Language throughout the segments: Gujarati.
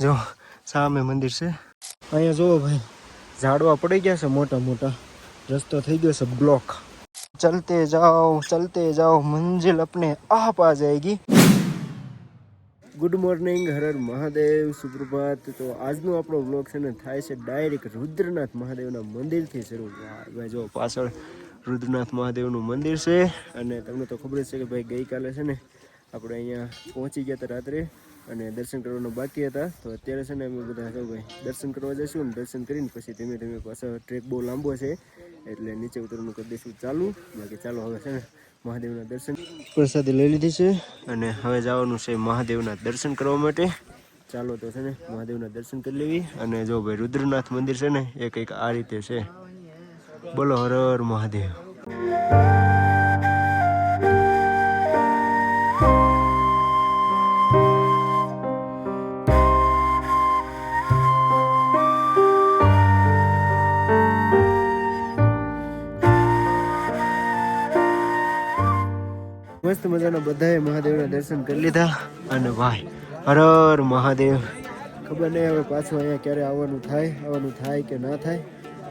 જો સામે મંદિર છે. અહીંયા જુઓ ભાઈ ઝાડવા પડી ગયા છે મોટા મોટા. રસ્તો થઈ ગયો છે બ્લોક. ચલતે જાઓ ચલતે જાઓ મંજિલ અપને આ પા જાયગી. ગુડ મોર્નિંગ હરર મહાદેવ સુપ્રભાત. તો આજનો આપણો વ્લોગ છે ને થાય છે ડાયરેક્ટ રુદ્રનાથ મહાદેવના મંદિરથી શરૂ. જો પાછળ રુદ્રનાથ મહાદેવનું મંદિર છે. અને તમને તો ખબર જ છે કે ભાઈ ગઈકાલે છે ને આપણે અહીંયા પહોંચી ગયા હતા રાત્રે. અને દર્શન કરવાનું બાકી હતા. તો અત્યારે છે ને અમે બધા જો ભાઈ, દર્શન કરવા જઈશું અને દર્શન કરીને પછી ધીમે ધીમે પાછો ટ્રેક બહુ લાંબો છે. એટલે નીચે ઉતરવાનું કરી દઈશું ચાલુ. બાકી ચાલો હવે છે ને મહાદેવના દર્શન પ્રસાદી લઈ લીધી છે. અને હવે જવાનું છે મહાદેવના દર્શન કરવા માટે. ચાલો તો છે ને મહાદેવના દર્શન કરી લેવી. અને જો ભાઈ રુદ્રનાથ મંદિર છે ને, એ કંઈક આ રીતે છે. બોલો હર હર મહાદેવ. મજાના બધાએ મહાદેવના દર્શન કરી લીધા. અને ભાઈ હર હર મહાદેવ. ખબર નહીં હવે પાછું અહીંયા ક્યારે આવવાનું થાય આવવાનું થાય કે ના થાય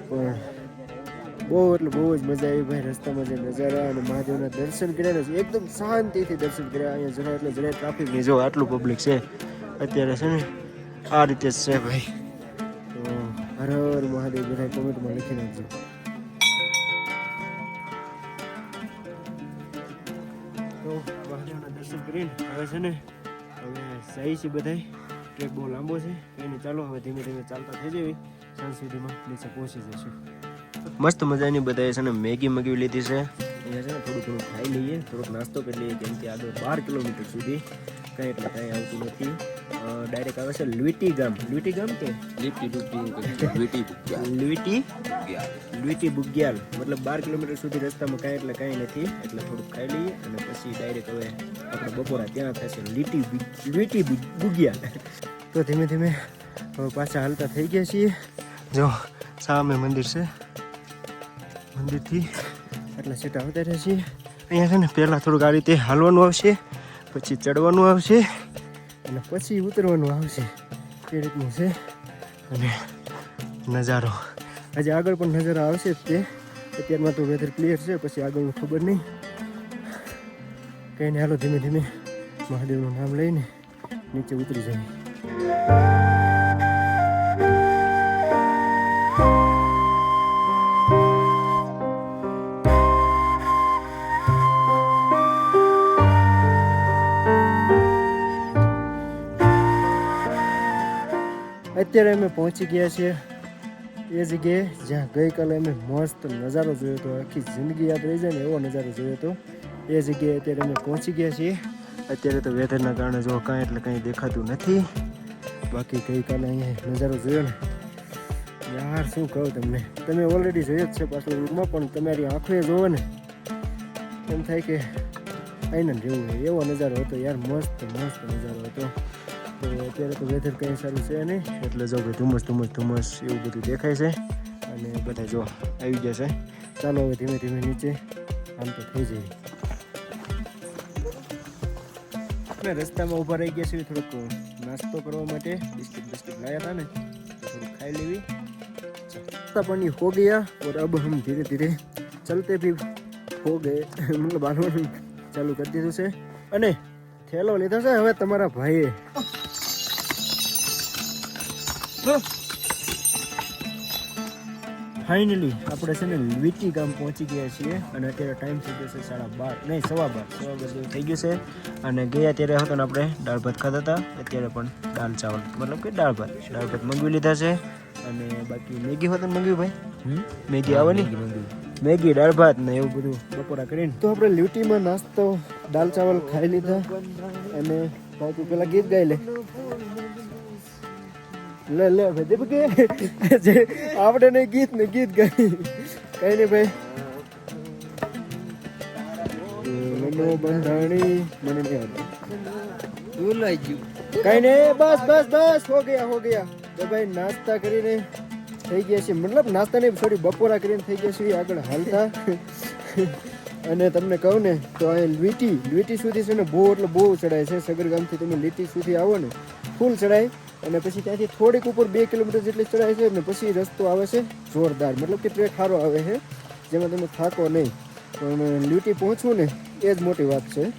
પણ બહુ એટલે બહુ જ મજા આવી ભાઈ રસ્તામાં જે નજારા અને મહાદેવના દર્શન કર્યા ને એકદમ શાંતિથી દર્શન કર્યા. અહીંયા જરા એટલે જરા ટ્રાફિક નહીં. જો આટલું પબ્લિક છે અત્યારે છે ને આ રીતે જ છે ભાઈ. તો હર હર મહાદેવ બધા કોમેન્ટમાં લખી નાખજો. દર્શન હવે છે ને, હવે જઈએ છીએ બધાય ટ્રેક બહુ લાંબો છે. એને ચાલો હવે ધીમે ધીમે ચાલતા થઈ જવી સાંજ સુધીમાં નીચે પહોંચી જઈશું. મસ્ત મજાની બધાએ છે ને મેગી મગાવી લીધી છે. અહીંયા છે ને થોડું થોડું ખાઈ લઈએ. થોડોક નાસ્તો કરી લઈએ કેમ કે આગળ બાર કિલોમીટર સુધી કાંઈ એટલે કંઈ આવતું નથી. ડાયરેક્ટ આવે છે લુઈટી ગામ. લુઈટી ગામ કે? ગયા લુઈટી બુગ્યાલ મતલબ બાર કિલોમીટર સુધી રસ્તામાં કાંઈ એટલે કાંઈ નથી. એટલે થોડુંક ખાઈ લઈએ અને પછી ડાયરેક્ટ હવે આપણે બપોરા ત્યાં થશે લીટી બુ- બુગ્યાલ તો ધીમે ધીમે પાછા હાલતા થઈ ગયા છીએ. જો સામે મંદિર છે. મંદિરથી એટલે સેટા આવતા છે અહીંયા છે ને પહેલાં થોડુંક આ રીતે હાલવાનું આવશે, પછી ચડવાનું આવશે, અને પછી ઉતરવાનું આવશે. એ રીતનું છે. અને નજારો. આજે આગળ પણ નજારો આવશે તે. અત્યારમાં તો વેધર ક્લિયર છે, પછી આગળનું ખબર નહીં. કંઈ નહીં, હાલો ધીમે ધીમે મહાદેવનું નામ લઈને નીચે ઉતરી જાય અત્યારે અમે પહોંચી ગયા છીએ એ જગ્યાએ, જ્યાં ગઈકાલે અમે મસ્ત નજારો જોયો હતો. આખી જિંદગી યાદ રહી જાય ને એવો નજારો જોયો હતો. એ જગ્યાએ અત્યારે અમે પહોંચી ગયા છીએ. અત્યારે તો વેધરના કારણે જો કાંઈ એટલે કાંઈ દેખાતું નથી. બાકી ગઈકાલે અહીંયા નજારો જોયો ને. યાર, શું કહું તમને? તમે ઓલરેડી જોયો જ છે પાછળ રૂમમાં પણ તમારી આંખોએ જોવો ને, એમ થાય કે આઈને રહેવું એવો નજારો હતો. યાર, મસ્ત મસ્ત નજારો હતો. તો અત્યારે તો વેધર કંઈ સારું છે નહીં. એટલે જો કે ધુમ્મસ ધુમ્મસ ધુમ્મસ એવું બધું દેખાય છે. અને બધા જો આવી ગયા છે. ચાલો હવે ધીમે ધીમે નીચે. આમ તો થઈ જાય. અને રસ્તામાં ઊભા રહી ગયા છીએ થોડોક નાસ્તો કરવા માટે. બિસ્કિટ બિસ્કિટ લાયા હતા ને. થોડુંક ખાઈ લેવી. રસ્તા પાણી હો ગયા ઓર અબ હમ ધીરે ધીરે ચલતે ભી હો ગયે. મતલબ આનું ચાલુ કરી દીધું છે. અને થેલો લીધો છે હવે તમારા ભાઈએ. ફાઇનલી આપણે છે ને વીટી ગામ પહોંચી ગયા છીએ અને અત્યારે ટાઈમ થઈ ગયો છે સાડા બાર નહીં સવા બાર સવા બાર જેવું થઈ ગયું છે. અને ગયા ત્યારે હતો ને આપણે દાળ ભાત ખાતા હતા. અત્યારે પણ દાળ ચાવલ મતલબ કે દાળ ભાત દાળ ભાત મંગાવી લીધા છે. અને બાકી મેગી હોત મંગવી ભાઈ મેગી આવે ને મેગી દાળ ભાત ને એવું બધું બપોરા કરીને. તો આપણે લીટીમાં નાસ્તો દાળ ચાવલ ખાઈ લીધા. અને બાકી પેલા ગીત ગાઈ લે. લે લે, ભાઈ દીપ કે જે આપણે ને ગીત ને ગીત ગાઈ કઈ નહીં, ભાઈ. મનો બંધાણી. મને નહીં આવડતું. ભૂલાઈ ગયું કઈ નહીં, બસ બસ બસ, હો ગયા હો ગયા. તો ભાઈ, નાસ્તા કરીને થઈ ગયા છે મતલબ નાસ્તા નહીં, થોડી બપોરા કરીને થઈ ગયા છે આગળ હાલતા. અને તમને કહું ને, તો અહીં લીટી લીટી સુધી છે ને બહુ, એટલે બહુ ચડાય છે. સગરગામથી તમે લીટી સુધી આવો ને, ફૂલ ચડાય. અને પછી ત્યાંથી થોડીક ઉપર બે કિલોમીટર જેટલી ચડાય છે ને પછી રસ્તો આવે છે જોરદાર. મતલબ કે ટ્રેક સારો આવે છે, જેમાં તમે થાકો નહીં. પણ ડ્યુટી પહોંચવું ને એ જ મોટી વાત છે.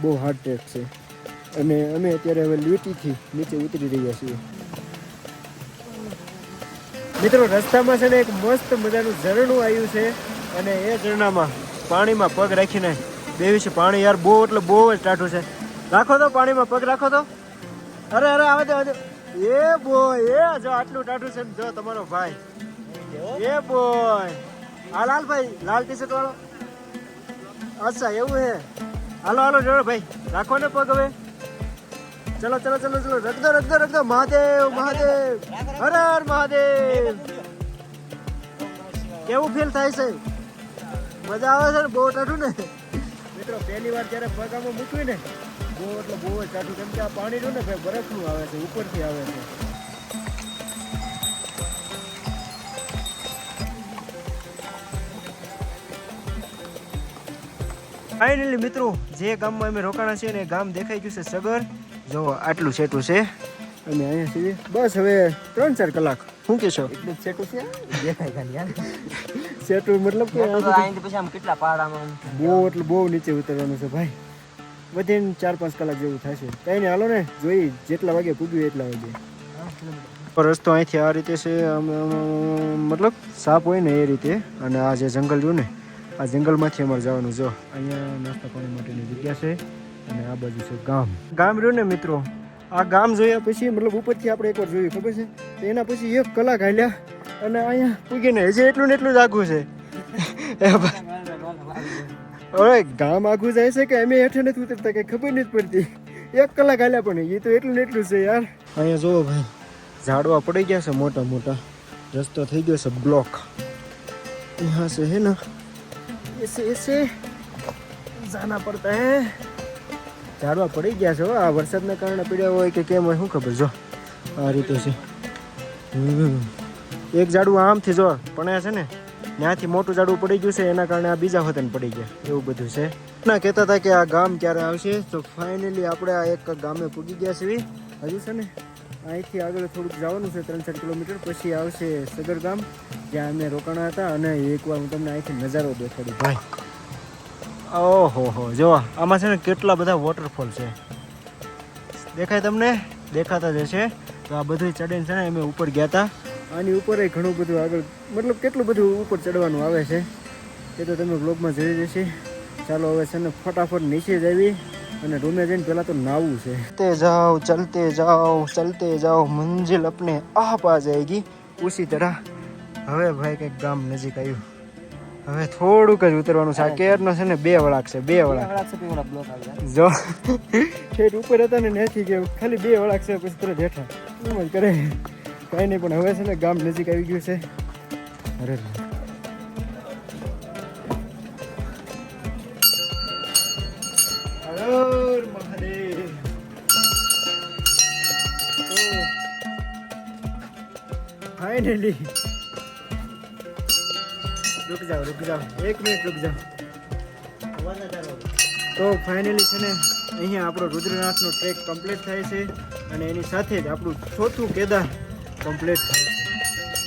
બહુ હાર્ડ ટ્રેક છે. અને અમે અત્યારે હવે લ્યુટીથી નીચે ઉતરી રહ્યા છીએ. મિત્રો, રસ્તામાં છે ને એક મસ્ત મજાનું ઝરણું આવ્યું છે અને એ ઝરણામાં પાણીમાં પગ રાખીને બેવી છે. પાણી યાર બહુ, એટલે બહુ જ ટાઢું છે. રાખો તો પાણીમાં પગ રાખો તો. અરે અરે આવે દે. એ બોય એ જો આટલું ટાઢું છે જો તમારો ભાઈ. એ બોય આ લાલભાઈ, લાલ ટી શર્ટ વાળો. અચ્છા, એવું હે. હાલો હાલો, જોડો ભાઈ. રાખો ને પગ હવે. ચલો ચલો ચલો ચલો. રખદો રખદો રખદો મહાદેવ મહાદેવ. હર હર મહાદેવ. કેવું ફીલ થાય છે? મજા આવે છે ને? બહુ ટાઢું ને. મિત્રો, પહેલી વાર જ્યારે પગ આમાં મૂકવી ને બહુ એટલે બહુ જ ટાઢું કેમ કે આ પાણી જો ને ભાઈ બરફનું આવે છે ઉપરથી આવે છે. ફાઇનલી મિત્રો જે ગામમાં અમે રોકાણા છીએ ને એ ગામ દેખાઈ ગયું છે સગર. જો આટલું સેટું છે. અને અહીંયા સુધી. બસ હવે ત્રણ ચાર કલાક. શું કહેશો? એટલું સેટું છે? દેખાય ખાલી યાર. સેટું મતલબ કે પછી આમ કેટલા પહાડામાં બહુ એટલે બહુ નીચે ઉતરવાનું છે ભાઈ. વધીને ચાર પાંચ કલાક જેવું થશે. કઈ નહીં હાલો ને, જોઈ જેટલા વાગે પૂગ્યું એટલા વાગે. રસ્તો અહીંથી આ રીતે છે મતલબ સાપ હોય ને એ રીતે, અને આ જે જંગલ રહ્યું ને, આ જંગલમાંથી અમારે જવાનું. જો, અહીંયા નાસ્તા પાણી માટેની જગ્યા છે, અને આ બાજુ છે ગામ. ગામ રહ્યું ને મિત્રો, આ ગામ જોયા પછી, મતલબ ઉપરથી આપણે એકવાર જોયું, ખબર છે? એના પછી એક કલાક હાલ્યા, અને અહીંયા પૂગીને હજી એટલું ને એટલું જ આઘું છે. હવે ગામ આખું જાય છે કે અમે હેઠળ નથી ઉતરતા કે ખબર નથી પડતી. એક કલાક હાલ્યા પણ એ તો એટલું ને એટલું છે યાર. અહીંયા જોવો ભાઈ, ઝાડવા પડી ગયા છે મોટા મોટા. રસ્તો થઈ ગયો છે બ્લોક હા છે હે ને? એસે એસે જાના પડતા હે. ઝાડવા પડી ગયા છે આ વરસાદના કારણે પડ્યા હોય કે કેમ હોય શું ખબર, જો. આ રીતે છે. એક ઝાડવું આમથી જો, પણ છે ને ત્યાંથી મોટું ઝાડું પડી ગયું છે, એના કારણે આ બીજા વતન પડી ગયા. એવું બધું છે. ના, કહેતા હતા કે આ ગામ ક્યારે આવશે? તો ફાઇનલી આપણે આ એક ગામે પૂગી ગયા છીએ. હજુ છે ને? અહીંથી આગળ થોડુંક જવાનું છે ત્રણ ચાર કિલોમીટર, પછી આવશે સગર ગામ, જ્યાં અમે રોકાણા હતા. અને એકવાર હું તમને અહીંથી નજારો દેખાડું ભાઈ ઓહો, હો, જો, આમાં છે ને કેટલા બધા વોટરફોલ છે. દેખાય તમને? દેખાતા જ હશે. તો આ બધું ચડીને છે ને અમે ઉપર ગયા હતા. આની ઉપર ઘણું બધું આગળ મતલબ કેટલું બધું ઉપર ચડવાનું આવે છે એ તો તમે બ્લોગમાં જોઈ જશે ચાલો હવે છે ને ફટાફટ નીચે જ આવી અને રૂમે જઈને પહેલાં તો નાવું છે. ચલતે જાઓ ચલતે જાઓ ચલતે જાઓ મંજિલ અપને આ પા જાયગી. ઉસી તરહ. હવે ભાઈ કંઈક ગામ નજીક આવ્યું. હવે થોડુંક જ ઉતરવાનું છે. આ કેરનો છે ને બે વળાક છે બે વળાક. જો. ઠેઠ ઉપર હતા ને નથી ગયો ખાલી બે વળાક છે પછી તરત હેઠા એમ જ કરે. કાંઈ નહીં પણ હવે છે ને ગામ નજીક આવી ગયું છે. અરે ફાઇનલી રૂક જાઓ એક મિનિટ રૂક જાઓ. તો ફાઇનલી છે ને અહીંયા આપણો રુદ્રનાથનો ટ્રેક કમ્પ્લીટ થાય છે અને એની સાથે જ આપણું ચોથું કેદાર કમ્પ્લીટ થાય છે.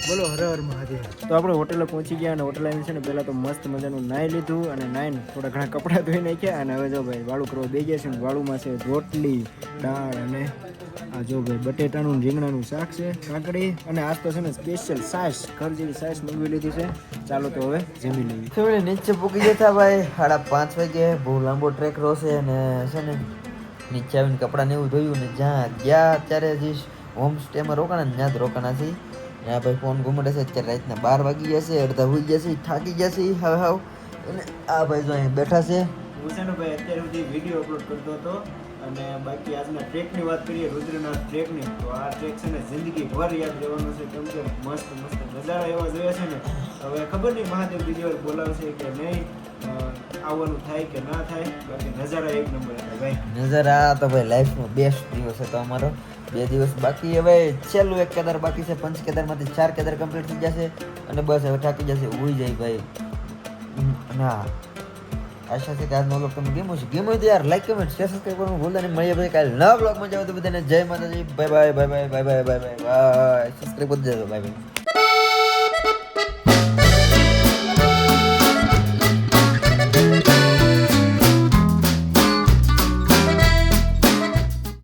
બોલો હર હર મહાદેવ. તો આપણે હોટેલે પહોંચી ગયા અને હોટેલ આવીને છે ને પહેલાં તો મસ્ત મજાનું નાહી લીધું અને નાહીને થોડા ઘણા કપડાં ધોઈ નાખ્યા અને હવે જો ભાઈ વાળું કરવા બે ગયા છે ને વાળુમાં છે રોટલી દાળ અને આ જો ભાઈ બટેટાનું રીંગણાનું શાક છે કાકડી અને આજ તો છે ને સ્પેશિયલ સાસ ઘર જેવી સાસ મંગાવી લીધી છે. ચાલો તો હવે જમી તો થોડી નીચે પૂકી જતા ભાઈ સાડા પાંચ વાગે. બહુ લાંબો ટ્રેક રોશે અને છે ને નીચે આવીને કપડાં ને એવું ધોયું ને જ્યાં ગયા અત્યારે જે હોમ સ્ટેમાં રોકાણા ને ત્યાં જ રોકાણા છે. ને આ ભાઈ ફોન ગુમડે છે અત્યારે રાતના બાર વાગી ગયા છે અડધા હોઈ ગયા છે થાકી ગયા છે હવે હાવ. અને આ ભાઈ જો અહીં બેઠા છે. હું છે ને ભાઈ અત્યાર સુધી વીડિયો અપલોડ કરતો હતો અને બાકી આજના ટ્રેકની વાત કરીએ રુદ્રનાથ ટ્રેકની તો આ ટ્રેક છે ને જિંદગી ભર યાદ રહેવાનું છે. કેમ કે મસ્ત મસ્ત નજારા એવા જોયા છે ને. હવે ખબર નહીં મહાદેવ બીજી વાર બોલાવશે કે નહીં આવવાનું થાય કે ના થાય. બાકી નજારા એક નંબર ભાઈ. નજારા તો ભાઈ લાઈફનો બેસ્ટ દિવસ હતો અમારો. બે દિવસ બાકી. હવે છેલ્લું એક કેદાર બાકી છે. પંચ કેદારમાંથી ચાર કેદાર કમ્પ્લીટ થઈ જશે અને બસ હવે થાકી જશે. ઉઈ જાય ભાઈ. ના. આશા છે કે આજનો બ્લોગ તમને ગેમ છે ગેમ હોય તો યાર લાઈક કમેન્ટ શેર સબસ્ક્રાઈબ કરવાનું ભૂલતા નહીં. મળીએ ભાઈ કાલે નવા બ્લોગમાં જાવ તો બધાને જય માતાજી. Bye bye bye bye bye bye bye bye subscribe કરી દેજો. Bye bye